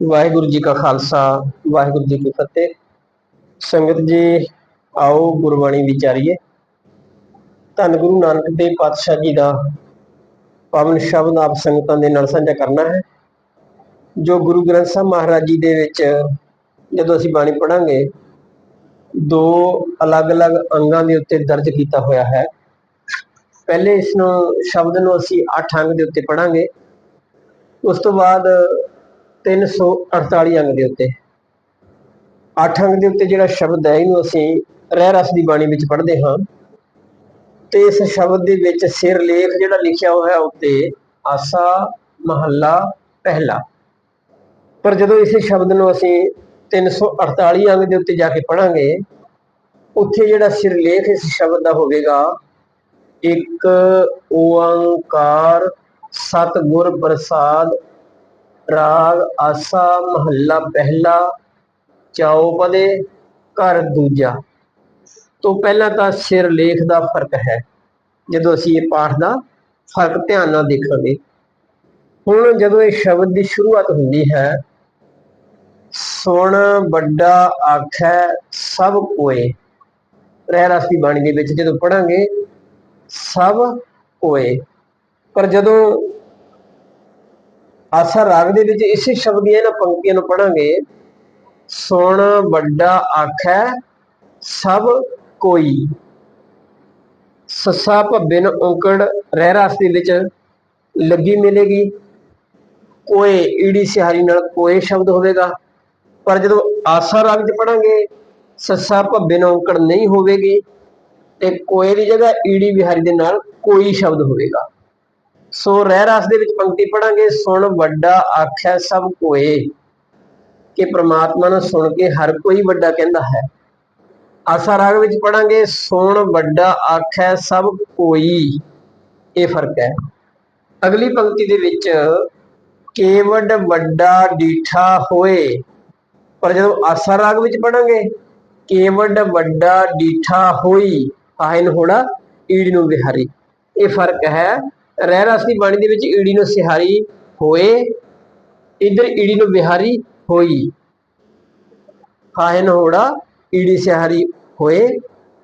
ਵਾਹਿਗੁਰੂ ਜੀ ਕਾ ਖਾਲਸਾ, ਵਾਹਿਗੁਰੂ ਜੀ ਕੀ ਫਤਿਹ। ਸੰਗਤ ਜੀ, ਆਓ ਗੁਰਬਾਣੀ ਵਿਚਾਰੀਏ। ਧੰਨ ਗੁਰੂ ਨਾਨਕ ਦੇਵ ਪਾਤਸ਼ਾਹ ਜੀ ਦਾ ਪਾਵਨ ਸ਼ਬਦ ਆਪ ਸੰਗਤਾਂ ਦੇ ਨਾਲ ਸਾਂਝਾ ਕਰਨਾ ਹੈ, ਜੋ ਗੁਰੂ ਗ੍ਰੰਥ ਸਾਹਿਬ ਮਹਾਰਾਜ ਜੀ ਦੇ ਵਿੱਚ ਜਦੋਂ ਅਸੀਂ ਬਾਣੀ ਪੜਾਂਗੇ ਦੋ ਅਲੱਗ-ਅਲੱਗ ਅੰਗਾਂ ਦੇ ਉੱਤੇ ਦਰਜ ਕੀਤਾ ਹੋਇਆ ਹੈ। ਪਹਿਲੇ ਇਸ ਨੂੰ, ਸ਼ਬਦ ਨੂੰ ਅਸੀਂ 8 ਅੰਗ ਦੇ ਉੱਤੇ ਪੜਾਂਗੇ ਉਸ ਤੋਂ ਬਾਅਦ 348 ਅੰਗ ਦੇ ਉੱਤੇ। 8 ਅੰਗ ਦੇ ਉੱਤੇ ਜਿਹੜਾ ਸ਼ਬਦ ਹੈ, ਇਹਨੂੰ ਅਸੀਂ ਰਹਿ ਰਸ ਦੀ ਬਾਣੀ ਵਿੱਚ ਪੜ੍ਹਦੇ ਹਾਂ। ਤੇ ਇਸ ਸ਼ਬਦ ਦੇ ਵਿੱਚ ਸਿਰ ਲੇਖ ਜਿਹੜਾ ਲਿਖਿਆ ਹੋਇਆ ਉੱਤੇ ਆਸਾ, ਮਹੱਲਾ, ਪਹਿਲਾ। ਪਰ ਜਦੋਂ ਇਸੇ ਸ਼ਬਦ ਨੂੰ ਅਸੀਂ 348 ਅੰਗ ਦੇ ਉੱਤੇ ਜਾ ਕੇ ਪੜਾਂਗੇ ਉੱਥੇ ਜਿਹੜਾ ਸਿਰਲੇਖ ਇਸ ਸ਼ਬਦ ਦਾ ਹੋਵੇਗਾ, ਇੱਕ ਓੰਕਾਰ ਸਤਿਗੁਰ ਪ੍ਰਸਾਦ ਰਾਗ ਆਸਾ ਮਹੱਲਾ ਪਹਿਲਾ ਚੌਪਦੇ ਘਰ ਦੂਜਾ। ਤੋਂ ਪਹਿਲਾਂ ਤਾਂ ਸਿਰ ਲੇਖ ਦਾ ਫ਼ਰਕ ਹੈ। ਜਦੋਂ ਅਸੀਂ ਇਹ ਪਾਠ ਦਾ ਫ਼ਰਕ ਧਿਆਨ ਨਾਲ ਦੇਖਾਂਗੇ, ਹੁਣ ਜਦੋਂ ਇਹ ਸ਼ਬਦ ਦੀ ਸ਼ੁਰੂਆਤ ਹੁੰਦੀ ਹੈ, ਸੁਣ ਵੱਡਾ ਆਖੈ ਸਭ ਕੋਏ। ਰਹਿ ਰਸ ਦੀ ਬਾਣੀ ਦੇ ਵਿੱਚ ਜਦੋਂ ਪੜਾਂਗੇ ਸਭ ਕੋਏ। ਪਰ ਜਦੋਂ ਆਸਾ ਰਾਗ ਦੇ ਵਿੱਚ ਇਸੇ ਸ਼ਬਦ ਦੀਆਂ ਇਹਨਾਂ ਪੰਕਤੀਆਂ ਨੂੰ ਪੜਾਂਗੇ ਸੁਣ ਵੱਡਾ ਆਖੈ, ਸਭ ਕੋਈ। ਸੱਸਾ ਭੱਬੇ ਨੂੰ ਔਂਕੜ ਰਹਿ ਰਸ ਦੇ ਵਿੱਚ ਲੱਗੀ ਮਿਲੇਗੀ। ਕੋਏ ਈੜੀ ਸਿਹਾਰੀ ਨਾਲ ਕੋਏ ਸ਼ਬਦ ਹੋਵੇਗਾ। ਪਰ ਜਦੋਂ ਆਸਾ ਰਾਗ 'ਚ ਪੜਾਂਗੇ ਸੱਸਾ ਭੱਬੇ ਨੂੰ ਔਂਕੜ ਨਹੀਂ ਹੋਵੇਗੀ ਤੇ ਕੋਏ ਦੀ ਜਗ੍ਹਾ ਈੜੀ ਵਿਹਾਰੀ ਦੇ ਨਾਲ ਕੋਈ ਸ਼ਬਦ ਹੋਵੇਗਾ। ਸੋ ਰਹਿ ਰਸ ਦੇ ਵਿੱਚ ਪੰਕਤੀ ਪੜਾਂਗੇ। ਸੁਣ ਵੱਡਾ ਆਖੈ ਸਭ ਕੋਏ, ਕਿ ਪ੍ਰਮਾਤਮਾ ਨੂੰ ਸੁਣ ਕੇ ਹਰ ਕੋਈ ਵੱਡਾ ਕਹਿੰਦਾ ਹੈ। ਆਸਾ ਰਾਗ ਵਿੱਚ ਪੜਾਂਗੇ, ਸੁਣ ਵੱਡਾ ਆਖਿਆ ਸਭ ਕੋਈ, ਇਹ ਫ਼ਰਕ ਹੈ। ਅਗਲੀ ਪੰਕਤੀ ਦੇ ਵਿੱਚ, ਕੇਵਡ ਵੱਡਾ ਡੀਠਾ ਹੋਏ, ਪਰ ਜਦੋਂ ਆਸਾ ਰਾਗ ਵਿੱਚ ਪੜਾਂਗੇ, ਕੇਵਡ ਵੱਡਾ ਡੀਠਾ ਹੋਈ ਆਇਨ ਹੋਣਾ ਈੜ ਨੂੰ ਵਿਹਾਰੀ। ਇਹ ਫ਼ਰਕ ਹੈ ਰਹਿ ਰਸ ਦੀ ਬਾਣੀ ਦੇ ਵਿੱਚ ਈੜੀ ਨੂੰ ਸਿਹਾਰੀ ਹੋਏ, ਇਧਰ ਈੜੀ ਨੂੰ ਵਿਹਾਰੀ ਹੋਈ। ਹਾਇਨ ਹੋੜਾ ਈੜੀ ਸਿਹਾਰੀ ਹੋਏ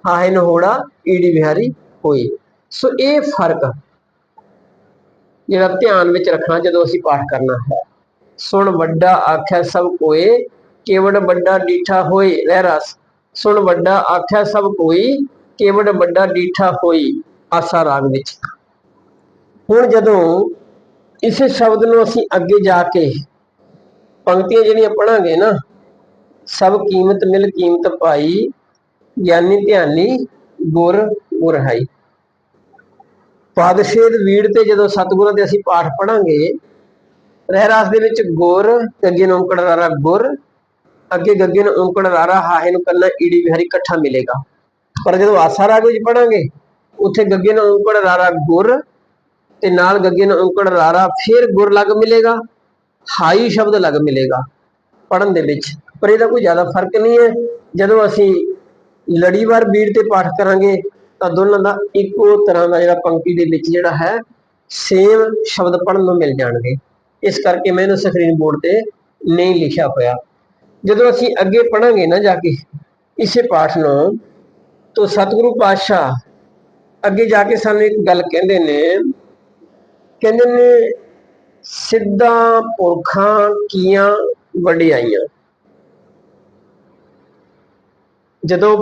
ਹਾਇਨ ਹੋੜਾ ਈੜੀ ਵਿਹਾਰੀ ਹੋਈ। ਸੋ ਇਹ ਫ਼ਰਕ ਜਿਹੜਾ ਧਿਆਨ ਵਿੱਚ ਰੱਖਣਾ ਜਦੋਂ ਅਸੀਂ ਪਾਠ ਕਰਨਾ ਹੈ। ਸੁਣ ਵੱਡਾ ਆਖਿਆ ਸਭ ਕੋਏ, ਕੇਵੜ ਵੱਡਾ ਡੀਠਾ ਹੋਏ ਰਹਿ ਰਸ ਸੁਣ ਵੱਡਾ ਆਖਿਆ ਸਭ ਕੋਈ, ਕੇਵੜ ਵੱਡਾ ਡੀਠਾ ਹੋਈ, ਆਸਾ ਰਾਗ ਵਿੱਚ। ਹੁਣ ਜਦੋਂ ਇਸੇ ਸ਼ਬਦ ਨੂੰ ਅਸੀਂ ਅੱਗੇ ਜਾ ਕੇ ਪੰਕਤੀਆਂ ਜਿਹੜੀਆਂ ਪੜਾਂਗੇ ਨਾ, ਸਭ ਕੀਮਤ ਮਿਲ ਕੀਮਤ ਪਾਈ, ਗਿਆਨੀ ਧਿਆਨੀ ਗੁਰ ਗੁਰਹਾਈ। ਪਾਦਸ਼ੇਦ ਵੀੜ ਤੇ ਜਦੋਂ ਸਤਿਗੁਰਾਂ ਦੇ ਅਸੀਂ ਪਾਠ ਪੜਾਂਗੇ ਰਹਿਰਾਸ ਦੇ ਵਿੱਚ ਗੁਰ ਅੱਗੇ ਨੂੰ ਓਂਕੜ ਰਾਰਾ ਗੁਰ, ਅੱਗੇ ਗੱਗੇ ਨੂੰ ਓਂਕੜ ਰਾਰਾ ਹਾਹੇ ਨੂੰ ਕੱਲਾ ਈੜੀ ਵਿਹਾਰੀ ਇਕੱਠਾ ਮਿਲੇਗਾ। ਪਰ ਜਦੋਂ ਆਸਾ ਰਾਗ ਵਿੱਚ ਪੜਾਂਗੇ ਉੱਥੇ ਗੱਗੇ ਨੂੰ ਓਂਕੜ ਰਾਰਾ ਗੁਰ ਤੇ ਨਾਲ ਗੱਗੇ ਨੂੰ ਓਂਕੜ ਰਾਰਾ, ਫਿਰ ਗੁਰ ਲੱਗ ਮਿਲੇਗਾ, ਹਾਈ ਸ਼ਬਦ ਲੱਗ ਮਿਲੇਗਾ ਪੜਨ ਦੇ ਵਿੱਚ। ਪਰ ਇਹਦਾ ਕੋਈ ਜ਼ਿਆਦਾ ਫ਼ਰਕ ਨਹੀਂ ਹੈ। ਜਦੋਂ ਅਸੀਂ ਲੜੀਵਾਰ ਬੀੜ ਤੇ ਪਾਠ ਕਰਾਂਗੇ, ਤਾਂ ਦੋਨਾਂ ਦਾ ਇੱਕੋ ਤਰ੍ਹਾਂ ਦਾ ਜਿਹੜਾ ਪੰਕਤੀ ਦੇ ਵਿੱਚ ਜਿਹੜਾ ਹੈ, ਸੇਮ ਸ਼ਬਦ ਪੜਨ ਨੂੰ ਮਿਲ ਜਾਣਗੇ। ਇਸ ਕਰਕੇ ਮੈਂ ਇਹਨੂੰ ਸਕਰੀਨ ਬੋਰਡ ਤੇ ਨਹੀਂ ਲਿਖਿਆ ਹੋਇਆ। ਜਦੋਂ ਅਸੀਂ ਅੱਗੇ ਪੜਾਂਗੇ ਨਾ ਜਾ ਕੇ, ਇਸੇ ਪਾਠ ਨੂੰ, ਤੋਂ ਸਤਿਗੁਰੂ ਪਾਤਸ਼ਾਹ ਅੱਗੇ ਜਾ ਕੇ ਸਾਨੂੰ ਇੱਕ ਗੱਲ ਕਹਿੰਦੇ ਨੇ ਕਹਿੰਦੇ ਨੇ, ਸਿੱਧਾ ਪੁਰਖਾਂ ਕੀਆਂ ਵਡਿਆਈਆਂ। ਜਦੋਂ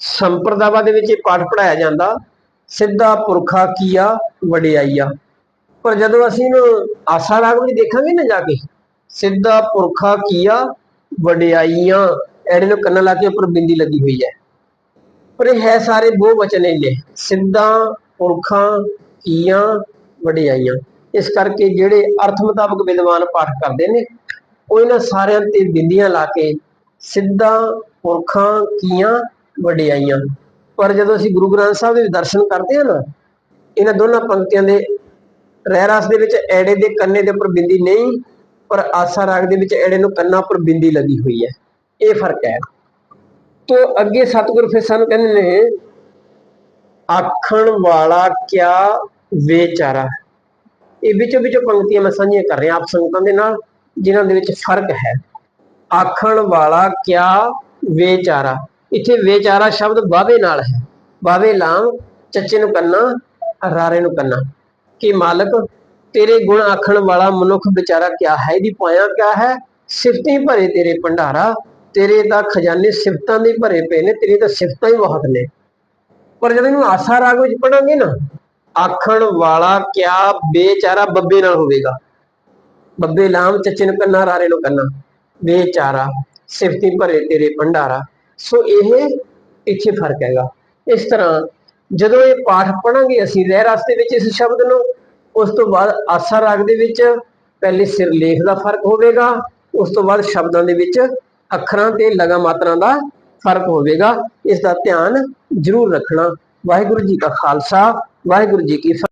ਸੰਪਰਦਾਵਾ ਦੇ ਵਿੱਚ ਇਹ ਪਾਠ ਪੜਾਇਆ ਜਾਂਦਾ, ਸਿੱਧਾ ਪੁਰਖਾ ਕੀਆ ਵਡਿਆਈਆ। ਪਰ ਜਦੋਂ ਅਸੀਂ ਇਹਨੂੰ ਆਸਾ ਰਾਗ ਵਿੱਚ ਦੇਖਾਂਗੇ ਨਾ ਜਾ ਕੇ, ਸਿੱਧਾ ਪੁਰਖਾ ਕੀਆ ਵਡਿਆਈਆਂ ਐੜੇ ਨੂੰ ਕੰਨਾਂ ਲਾ ਕੇ ਉੱਪਰ ਬਿੰਦੀ ਲੱਗੀ ਹੋਈ ਹੈ। ਪਰ ਇਹ ਹੈ ਸਾਰੇ ਬਹੁ ਵਚਨ ਨੇ ਸਿੱਧਾ ਪੁਰਖਾਂ ਕੀਆਂ ਵਡਿਆਈਆਂ ਇਸ ਕਰਕੇ ਜਿਹੜੇ ਅਰਥ ਮੁਤਾਬਕ ਵਿਦਵਾਨ ਪਾਠ ਕਰਦੇ ਨੇ, ਉਹ ਇਹਨਾਂ ਸਾਰਿਆਂ ਤੇ ਬਿੰਦੀਆਂ ਲਾ ਕੇ ਸਿੱਧਾ ਪੁਰਖਾਂ ਕੀਆਂ ਵਡਿਆਈਆਂ ਪਰ ਜਦੋਂ ਅਸੀਂ ਗੁਰੂ ਗ੍ਰੰਥ ਸਾਹਿਬ ਦੇ ਦਰਸ਼ਨ ਕਰਦੇ ਹਾਂ ਨਾ, ਇਹਨਾਂ ਦੋਨਾਂ ਪੰਕਤੀਆਂ ਦੇ ਰਹਿ ਰਸ ਦੇ ਵਿੱਚ ਐੜੇ ਦੇ ਕੰਨੇ ਦੇ ਉੱਪਰ ਬਿੰਦੀ ਨਹੀਂ, ਪਰ ਆਸਾ ਰਾਗ ਦੇ ਵਿੱਚ ਐੜੇ ਨੂੰ ਕੰਨਾਂ ਉੱਪਰ ਬਿੰਦੀ ਲੱਗੀ ਹੋਈ ਹੈ ਇਹ ਫ਼ਰਕ ਹੈ। ਤੋ ਅੱਗੇ ਸਤਿਗੁਰ ਫਿਰ ਸਾਨੂੰ ਕਹਿੰਦੇ ਨੇ, ਆਖਣ ਵਾਲਾ ਕਿਆ ਵਿਚਾਰਾ। ਇਹ ਵਿੱਚੋਂ ਵਿੱਚੋਂ ਪੰਕਤੀਆਂ ਮੈਂ ਸਾਂਝੀਆਂ ਕਰ ਰਿਹਾ ਆਪ ਸੰਗਤਾਂ ਦੇ ਨਾਲ, ਜਿਨ੍ਹਾਂ ਦੇ ਵਿੱਚ ਫ਼ਰਕ ਹੈ। ਆਖਣ ਵਾਲਾ ਕਿਆ ਵੇਚਾਰਾ। ਇੱਥੇ ਵੇਚਾਰਾ ਸ਼ਬਦ ਵਾਵੇ ਨਾਲ ਹੈ। ਵਾਵੇ ਲਾਮ, ਚੱਚੇ ਨੂੰ ਕੰਨਾ, ਰਾਰੇ ਨੂੰ ਕੰਨਾ। ਕਿ ਮਾਲਕ, ਤੇਰੇ ਗੁਣ ਆਖਣ ਵਾਲਾ ਮਨੁੱਖ ਵਿਚਾਰਾ ਕਿਆ ਹੈ? ਇਹਦੀ ਪਾਇਆ ਕਿਆ ਹੈ? ਸਿਫਤੀ ਭਰੇ ਤੇਰੇ ਭੰਡਾਰਾ। ਤੇਰੇ ਤਾਂ ਖਜ਼ਾਨੇ ਸਿਫਤਾਂ ਦੇ ਭਰੇ ਪਏ ਨੇ, ਤੇਰੀ ਤਾਂ ਸਿਫਤਾਂ ਹੀ ਬਹੁਤ ਨੇ। ਪਰ ਜਦੋਂ ਇਹਨੂੰ ਆਸਾ ਰਾਗ ਵਿੱਚ ਪੜਾਂਗੇ ਨਾ ਆਖਣ ਵਾਲਾ ਕਿਆ ਬੇਚਾਰਾ ਬੱਬੇ ਨਾਲ ਹੋਵੇਗਾ? ਬੱਬੇ ਲਾਮ ਚੱਚੇ ਨੂੰ ਕੰਨਾ, ਰਾਰੇ ਨੂੰ ਕੰਨਾ। ਬੇਚਾਰਾ ਸਿਫਤੀ ਭਰੇ ਤੇਰੇ ਭੰਡਾਰਾ। ਸੋ ਇਹ ਇੱਥੇ ਫ਼ਰਕ ਹੈਗਾ। ਇਸ ਤਰ੍ਹਾਂ ਜਦੋਂ ਇਹ ਪਾਠ ਪੜਾਂਗੇ ਅਸੀਂ ਰਹਿ ਰਸਤੇ ਵਿੱਚ ਇਸ ਸ਼ਬਦ ਨੂੰ, ਉਸ ਤੋਂ ਬਾਅਦ ਆਸਾ ਰਾਗ ਦੇ ਵਿੱਚ ਪਹਿਲੇ ਸਿਰਲੇਖ ਦਾ ਫ਼ਰਕ ਹੋਵੇਗਾ, ਉਸ ਤੋਂ ਬਾਅਦ ਸ਼ਬਦਾਂ ਦੇ ਵਿੱਚ ਅੱਖਰਾਂ ਤੇ ਲਗਾ ਮਾਤਰਾ ਦਾ ਫ਼ਰਕ ਹੋਵੇਗਾ। ਇਸ ਦਾ ਧਿਆਨ ਜ਼ਰੂਰ ਰੱਖਣਾ। ਵਾਹਿਗੁਰੂ ਜੀ ਕਾ ਖਾਲਸਾ ਵਾਹਿਗੁਰੂ ਜੀ ਕੀ ਫਤਿਹ।